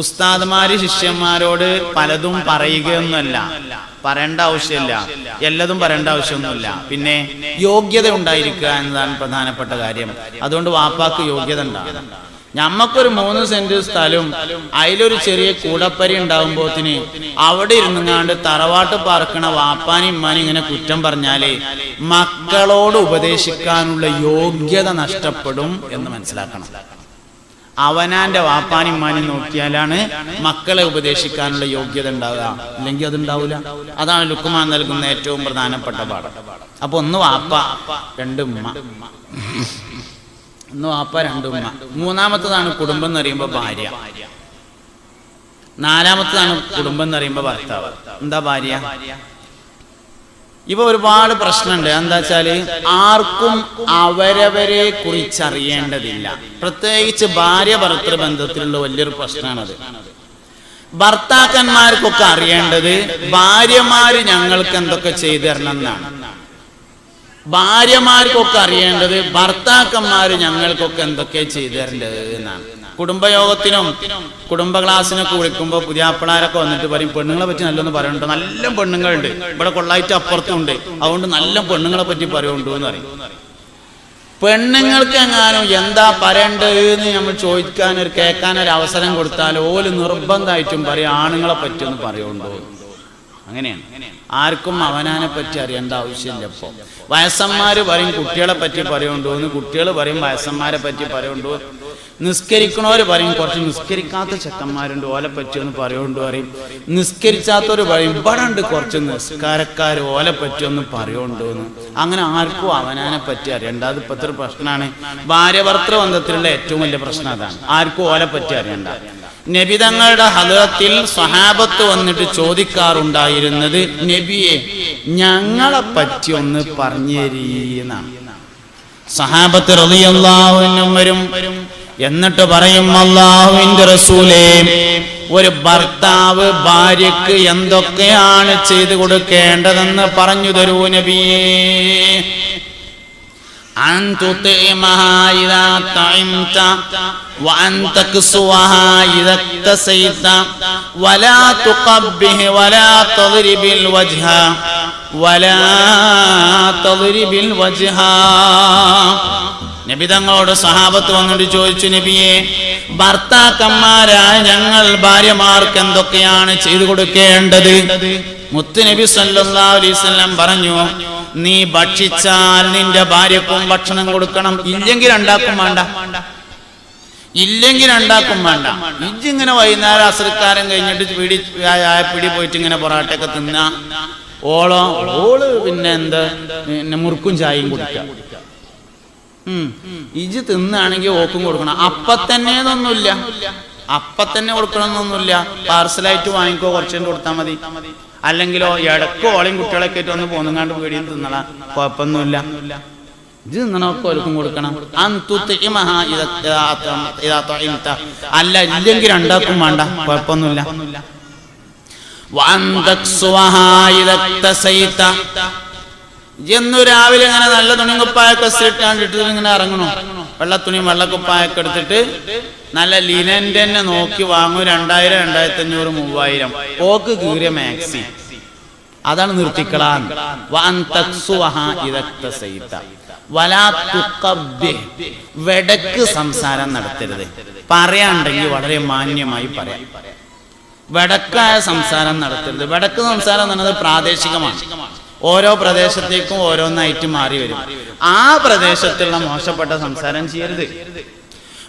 ഉസ്താദ്മാര് ശിഷ്യന്മാരോട് പലതും പറയുകയൊന്നുമല്ല. പറയേണ്ട ആവശ്യമില്ല. എല്ലാതും പറയേണ്ട ആവശ്യമൊന്നുമില്ല. പിന്നെ യോഗ്യത ഉണ്ടായിരിക്കുക എന്നതാണ് പ്രധാനപ്പെട്ട കാര്യം. അതുകൊണ്ട് വാപ്പാക്ക് യോഗ്യത ഉണ്ടാകും ഞമ്മക്കൊരു മൂന്ന് സെന്റ് സ്ഥലവും അതിലൊരു ചെറിയ കൂടപ്പരി ഉണ്ടാകുമ്പോത്തിന് അവിടെ ഇരുന്നുങ്ങാണ്ട് തറവാട്ട് പാർക്കണ വാപ്പാനും ഇമ്മാനും ഇങ്ങനെ കുറ്റം പറഞ്ഞാലേ മക്കളോട് ഉപദേശിക്കാനുള്ള യോഗ്യത നഷ്ടപ്പെടും എന്ന് മനസ്സിലാക്കണം. അവനാന്റെ വാപ്പാനും ഇമ്മാനും നോക്കിയാലാണ് മക്കളെ ഉപദേശിക്കാനുള്ള യോഗ്യത ഉണ്ടാവുക. അല്ലെങ്കിൽ അതുണ്ടാവില്ല അതാണ് ലുക്കുമാൻ നൽകുന്ന ഏറ്റവും പ്രധാനപ്പെട്ട പാഠം. അപ്പൊ ഒന്ന് വാപ്പ രണ്ട് ഉമ്മ. ഒന്ന് വാപ്പ രണ്ട് ഉമ്മ. മൂന്നാമത്തതാണ് കുടുംബം എന്ന് പറയുമ്പോ ഭാര്യ. നാലാമത്തതാണ് കുടുംബം എന്ന് പറയുമ്പോ ഭർത്താവ്. എന്താ ഭാര്യ? ഇപ്പൊ ഒരുപാട് പ്രശ്നമുണ്ട്. എന്താ വെച്ചാൽ ആർക്കും അവരവരെ കുറിച്ച് അറിയേണ്ടതില്ല പ്രത്യേകിച്ച് ഭാര്യ ഭർത്തൃ ബന്ധത്തിലുള്ള വലിയൊരു പ്രശ്നമാണത്. ഭർത്താക്കന്മാർക്കൊക്കെ അറിയേണ്ടത് ഭാര്യമാര് ഞങ്ങൾക്ക് എന്തൊക്കെ ചെയ്തു തരണം എന്നാണ് ഭാര്യമാർക്കൊക്കെ അറിയേണ്ടത് ഭർത്താക്കന്മാര് ഞങ്ങൾക്കൊക്കെ എന്തൊക്കെ ചെയ്തു തരേണ്ടത് എന്നാണ്. കുടുംബയോഗത്തിനും കുടുംബ ക്ലാസ്സിനൊക്കെ വിളിക്കുമ്പോൾ പുതിയാപ്പിളാരൊക്കെ വന്നിട്ട് പറയും പെണ്ണുങ്ങളെ പറ്റി നല്ലൊന്ന് പറയുന്നുണ്ട് നല്ല പെണ്ണുങ്ങളുണ്ട്. ഇവിടെ കൊള്ളായിട്ട് അപ്പുറത്തുണ്ട്. അതുകൊണ്ട് നല്ല പെണ്ണുങ്ങളെ പറ്റി പറയുന്നുണ്ട് എന്ന് പറയും. പെണ്ണുങ്ങൾക്ക് എങ്ങാനും എന്താ പറയേണ്ടത് എന്ന് നമ്മൾ ചോദിക്കാൻ ഒരു കേൾക്കാൻ ഒരു അവസരം കൊടുത്താൽ ഓൽ നിർബന്ധമായിട്ടും പറയും ആണുങ്ങളെ പറ്റി പറയുന്നുണ്ടോ അങ്ങനെയാണ്. ആർക്കും അവനാനെ പറ്റി അറിയേണ്ട ആവശ്യമില്ല ഇപ്പൊ. വയസ്സന്മാര് പറയും കുട്ടികളെ പറ്റി പറയുണ്ടോ. എന്ന് കുട്ടികൾ പറയും വയസ്സന്മാരെ പറ്റി പറയുണ്ടോ. നിസ്കരിക്കണവര് പറയും കുറച്ച് നിസ്കരിക്കാത്ത ചെക്കന്മാരുണ്ട് ഓലെ പറ്റുമെന്ന് പറയുകൊണ്ട് പറയും. നിസ്കരിച്ചാത്തവര് പറയും ഇവിടെ ഉണ്ട് കുറച്ച് നിസ്കാരക്കാർ ഓലെ പറ്റുമെന്ന് പറയുണ്ടോ എന്ന് അങ്ങനെ ആർക്കും അവനാനെ പറ്റി അറിയണ്ട അത് ഒരു പ്രശ്നമാണ് ഭാര്യ ഭർത്തൃ ബന്ധത്തിലുള്ള ഏറ്റവും വലിയ പ്രശ്നം അതാണ്. ആർക്കും ഓലെ പറ്റി അറിയണ്ട. നബിതങ്ങളുടെ ഹലത്തിൽ സ്വഹാബത്ത് വന്നിട്ട് ചോദിക്കാറുണ്ടായിരുന്നത് നബിയെ ഞങ്ങളെ പറ്റി ഒന്ന് പറഞ്ഞു തരീന്നാണ് സഹാബത്ത് റളിയല്ലാഹുവിനും വരും. എന്നിട്ട് പറയും അള്ളാഹുവിന്റെ റസൂലേ ഒരു ഭർത്താവ് ഭാര്യക്ക് എന്തൊക്കെയാണ് ചെയ്തു കൊടുക്കേണ്ടതെന്ന് പറഞ്ഞു തരൂ നബിയേ. أن നബിതങ്ങളോട് സഹാബത്ത് വന്നിട്ട് ചോദിച്ചു നബിയെ ഭർത്താക്കന്മാരായ ഞങ്ങൾ ഭാര്യമാർക്ക് എന്തൊക്കെയാണ് ചെയ്തു കൊടുക്കേണ്ടത്? മുത്തുനബി നബി സല്ലാസ്ലം പറഞ്ഞു നീ ഭക്ഷിച്ചാൽ നിന്റെ ഭാര്യക്കും ഭക്ഷണം കൊടുക്കണം. ഇല്ലെങ്കിൽ ഉണ്ടാക്കും വേണ്ട. ഇല്ലെങ്കിൽ ഉണ്ടാക്കും വേണ്ട. ഇജ്ജിങ്ങനെ വൈകുന്നേരം അസൃക്കാരം കഴിഞ്ഞിട്ട് പിടി പിടി പോയിട്ട് ഇങ്ങനെ പൊറാട്ടയൊക്കെ തിന്ന. ഓളോ ഓൾ പിന്നെ എന്താ? പിന്നെ മുറുക്കും ചായയും കുടിക്കാം. ഇജ് തിന്നാണെങ്കിൽ ഓക്കും കൊടുക്കണം. അപ്പൊ തന്നെ ഒന്നുമില്ല അപ്പൊ തന്നെ കൊടുക്കണമെന്നൊന്നുമില്ല പാർസലായിട്ട് വാങ്ങിക്കോ കുറച്ചുകൊണ്ട് കൊടുത്താൽ മതി. അല്ലെങ്കിലോ ഇടക്കോ ഓളയും കുട്ടികളൊക്കെ ആയിട്ട് വന്ന് പോന്നുങ്ങാണ്ട് പേടിയും തിന്നള കുഴപ്പമൊന്നുമില്ല ഇത് തിന്നണമൊക്കെ ഒരുക്കും കൊടുക്കണം. അല്ല ഇല്ലെങ്കിൽ രണ്ടാക്കും വേണ്ട. കുഴപ്പമൊന്നുമില്ല എന്നു രാവിലെ ഇങ്ങനെ നല്ല തുണി കുപ്പായൊക്കെ ഇട്ടാണ്ട് ഇട്ടിട്ട് ഇങ്ങനെ ഇറങ്ങണു. വെള്ളത്തുണിയും വെള്ളക്കുപ്പായൊക്കെ എടുത്തിട്ട് നല്ല ലിനന്റെ തന്നെ നോക്കി വാങ്ങും. രണ്ടായിരം രണ്ടായിരത്തി അഞ്ഞൂറ് മൂവായിരം. ഓക്ക് കീറിയ മാക്സി അതാണ് നിർത്തിക്കളാൻ. വെടക്ക് സംസാരം നടത്തരുത്. പറയാണ്ടെങ്കിൽ വളരെ മാന്യമായി പറയാം. വെടക്കായ സംസാരം നടത്തരുത്. വെടക്ക് സംസാരം എന്ന് പ്രാദേശികമാണ്. ഓരോ പ്രദേശത്തേക്കും ഓരോന്നായിട്ട് മാറി വരും. ആ പ്രദേശത്തുള്ള മോശപ്പെട്ട സംസാരം ചെയ്യരുത്.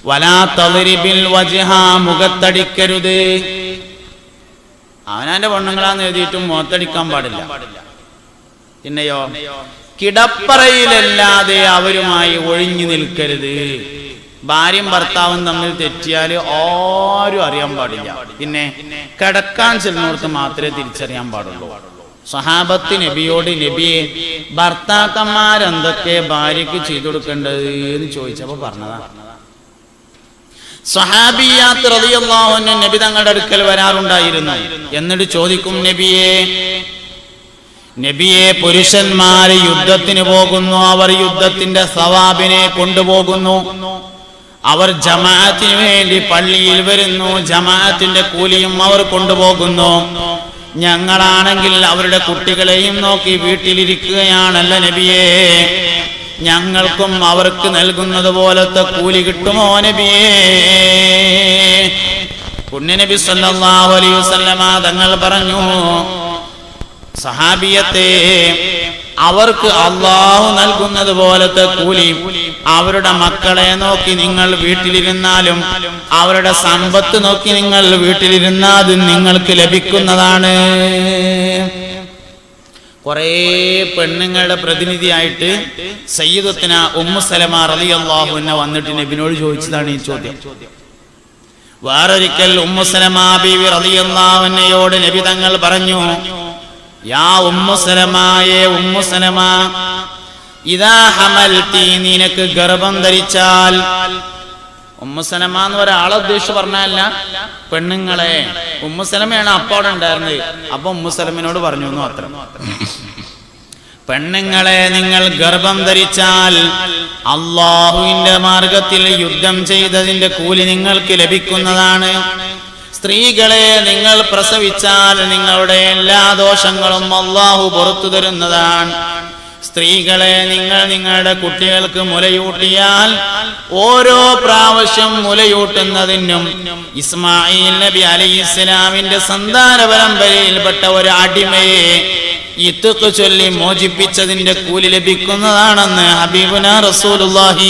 വലാ തളിരിബിൽ വജഹ മുഖത്തടിക്കരുത്. അവനാന്റെ പെണ്ണുങ്ങളാന്ന് എഴുതിയിട്ടും മുഖത്തടിക്കാൻ പാടില്ല. പിന്നെയോ? കിടപ്പറയിലല്ലാതെ അവരുമായി ഒഴിഞ്ഞു നിൽക്കരുത്. ഭാര്യയും ഭർത്താവും തമ്മിൽ തെറ്റിയാൽ ആരും അറിയാൻ പാടില്ല. പിന്നെ കിടക്കാൻ ചെല്ലുന്നിടത്ത് മാത്രമേ തിരിച്ചറിയാൻ പാടുള്ളൂ. സഹാബത്ത് നബിയോട് നബിയെ ഭർത്താക്കന്മാരെന്തൊക്കെ ഭാര്യയ്ക്ക് ചെയ്തു കൊടുക്കേണ്ടത് എന്ന് ചോദിച്ചപ്പോ പറഞ്ഞതാ. സഹാബിയാത്ത് നബി തങ്ങളുടെ അടുക്കൽ വരാറുണ്ടായിരുന്നു. എന്നിട്ട് ചോദിക്കും നബിയെ നബിയെ പുരുഷന്മാര് യുദ്ധത്തിന് പോകുന്നു അവർ യുദ്ധത്തിന്റെ സവാബിനെ കൊണ്ടുപോകുന്നു. അവർ ജമാഅത്തിന് വേണ്ടി പള്ളിയിൽ വരുന്നു ജമാഅത്തിന്റെ കൂലിയും അവർ കൊണ്ടുപോകുന്നു. ഞങ്ങളാണെങ്കിൽ അവരുടെ കുട്ടികളെയും നോക്കി വീട്ടിലിരിക്കുകയാണല്ല നബിയേ. ഞങ്ങൾക്കും അവർക്ക് നൽകുന്നത് പോലത്തെ കൂലി കിട്ടുമോ നബിയേ? പുണ്യനബി സല്ലല്ലാഹു അലൈഹി വസല്ലമ തങ്ങൾ പറഞ്ഞു സഹാബിയത്തെ അവർക്ക് അള്ളാഹു നൽകുന്നത് പോലത്തെ കൂലി. അവരുടെ മക്കളെ നോക്കി നിങ്ങൾ വീട്ടിലിരുന്നാലും അവരുടെ സമ്പത്ത് നോക്കി നിങ്ങൾ വീട്ടിലിരുന്നാലും നിങ്ങൾക്ക് ലഭിക്കുന്നതാണ്. കുറേ പെണ്ണുങ്ങളുടെ പ്രതിനിധിയായിട്ട് സയ്യിദത്തിന ഉമ്മു സലമ റളിയല്ലാഹു അൻഹ വന്നിട്ട് നബിനോട് ചോദിച്ചതാണ് ഈ ചോദ്യം. വേറൊരിക്കൽ ഉമ്മു സലമ ബീവി റളിയല്ലാഹു അൻഹയോട് നബി തങ്ങൾ പറഞ്ഞു യാ ഉമ്മുസലമായേ ഉമ്മുസലമ ഉമ്മു സലമ. ഇതാ ഹമൽത്തി നിനക്ക് ഗർഭം ധരിച്ചാൽ. ഉമ്മുസലമ എന്ന് ഒരാളെ ഉദ്ദേശിച്ച് പറഞ്ഞല്ല പെണ്ണുങ്ങളെ. ഉമ്മുസലമയാണ് അപ്പ അവിടെ ഉണ്ടായിരുന്നത്. അപ്പൊ ഉമ്മുസലമിനോട് പറഞ്ഞു എന്ന് മാത്രം. പെണ്ണുങ്ങളെ നിങ്ങൾ ഗർഭം ധരിച്ചാൽ അള്ളാഹുവിന്റെ മാർഗത്തിൽ യുദ്ധം ചെയ്തതിന്റെ കൂലി നിങ്ങൾക്ക് ലഭിക്കുന്നതാണ്. സ്ത്രീകളെ നിങ്ങൾ പ്രസവിച്ചാൽ നിങ്ങളുടെ എല്ലാ ദോഷങ്ങളും അള്ളാഹു പുറത്തു തരുന്നതാണ്. സ്ത്രീകളെ നിങ്ങൾ നിങ്ങളുടെ കുട്ടികൾക്ക് മുലയൂട്ടിയാൽ ഓരോ പ്രാവശ്യം മുലയൂട്ടുന്നതിനും ഇസ്മായിൽ നബി അലൈഹി ഇസ്ലാമിന്റെ സന്താന പരമ്പരയിൽപ്പെട്ട ഒരു അടിമയെ ഇത്തുക്ക് ചൊല്ലി മോചിപ്പിച്ചതിന്റെ കൂലി ലഭിക്കുന്നതാണെന്ന് ഹബീബുന റസൂലുള്ളാഹി.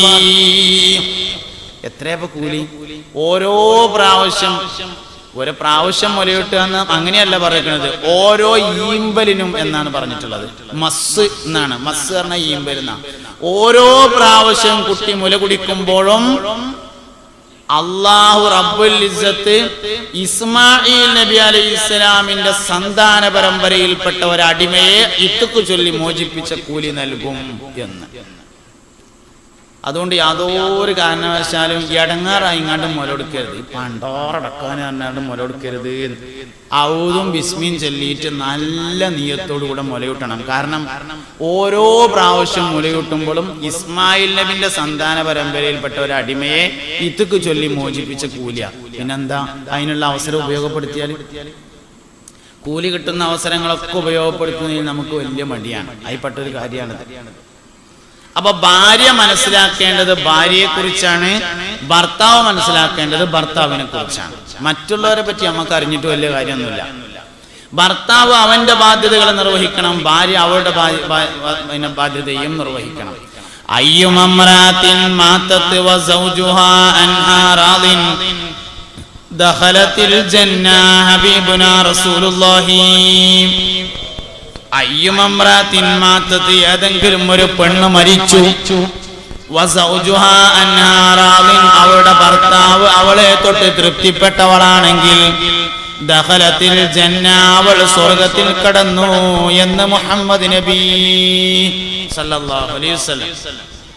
എത്രയപ്പോ കൂലി? ഓരോ പ്രാവശ്യം ഒരു പ്രാവശ്യം മുലയൂട്ടുക എന്ന് അങ്ങനെയല്ല പറയുന്നത് ഓരോ ഈമ്പലിനും എന്നാണ് പറഞ്ഞിട്ടുള്ളത്. മസ് എന്നാണ്. മസ് പറഞ്ഞ ഈമ്പൽ എന്നാണ്. ഓരോ പ്രാവശ്യം കുട്ടി മുല കുടിക്കുമ്പോഴും അള്ളാഹു റബ്ബുൽ ഇസ്സത്ത് ഇസ്മായിൽ നബി അലൈഹി ഇസ്ലാമിന്റെ സന്താന പരമ്പരയിൽപ്പെട്ട ഒരു അടിമയെ ഇത്തുക്കു ചൊല്ലി മോചിപ്പിച്ച കൂലി നൽകും എന്ന്. അതുകൊണ്ട് യാതൊരു കാരണവശാലും ഇടങ്ങാറായി ഇങ്ങാണ്ട് മുലൊടുക്കരുത് ഈ പണ്ടോറടക്കാൻ പറഞ്ഞാണ്ട് മുലൊടുക്കരുത് ഔതും ബിസ്മിയും ചൊല്ലിയിട്ട് നല്ല നീയത്തോടു കൂടെ മുലയൂട്ടണം. കാരണം ഓരോ പ്രാവശ്യം മുലയൂട്ടുമ്പോഴും ഇസ്മായിൽ നബിന്റെ സന്താന പരമ്പരയിൽപ്പെട്ട ഒരു അടിമയെ ഇത്തുക്ക് ചൊല്ലി മോചിപ്പിച്ച കൂലിയ. പിന്നെന്താ? അതിനുള്ള അവസരം ഉപയോഗപ്പെടുത്തിയാൽ കൂലി കിട്ടുന്ന അവസരങ്ങളൊക്കെ ഉപയോഗപ്പെടുത്തുന്നതിൽ നമുക്ക് വലിയ മടിയാണ്. അതിൽപ്പെട്ട ഒരു കാര്യമാണിത് അപ്പൊ ഭാര്യ മനസ്സിലാക്കേണ്ടത് ഭാര്യയെ കുറിച്ചാണ് ഭർത്താവ് മനസ്സിലാക്കേണ്ടത് ഭർത്താവിനെ കുറിച്ചാണ് മറ്റുള്ളവരെ പറ്റി നമുക്ക് അറിഞ്ഞിട്ട് വലിയ കാര്യമൊന്നുമില്ല. ഭർത്താവ് അവന്റെ ബാധ്യതകൾ നിർവഹിക്കണം ഭാര്യ അവളുടെ ബാധ്യതയും നിർവഹിക്കണം. അയ്യുമമ്രാത്തിൻ ദഖലത്തിൽ ജന്ന ഹബീബുനാ റസൂലുള്ളാഹി. അയ്യുമമ്രാത്തിൻ മാത്തത്ത് ഏതെങ്കിലും ഒരു പെണ്ണ് മരിച്ചു. അവളുടെ ഭർത്താവ് അവളെ തൊട്ട് തൃപ്തിപ്പെട്ടവളാണെങ്കിൽ ദഹലത്തിൽ ജന്ന അവൾ സ്വർഗത്തിൽ കടന്നു എന്ന് മുഹമ്മദ് നബി സല്ലല്ലാഹു അലൈഹി വസല്ലം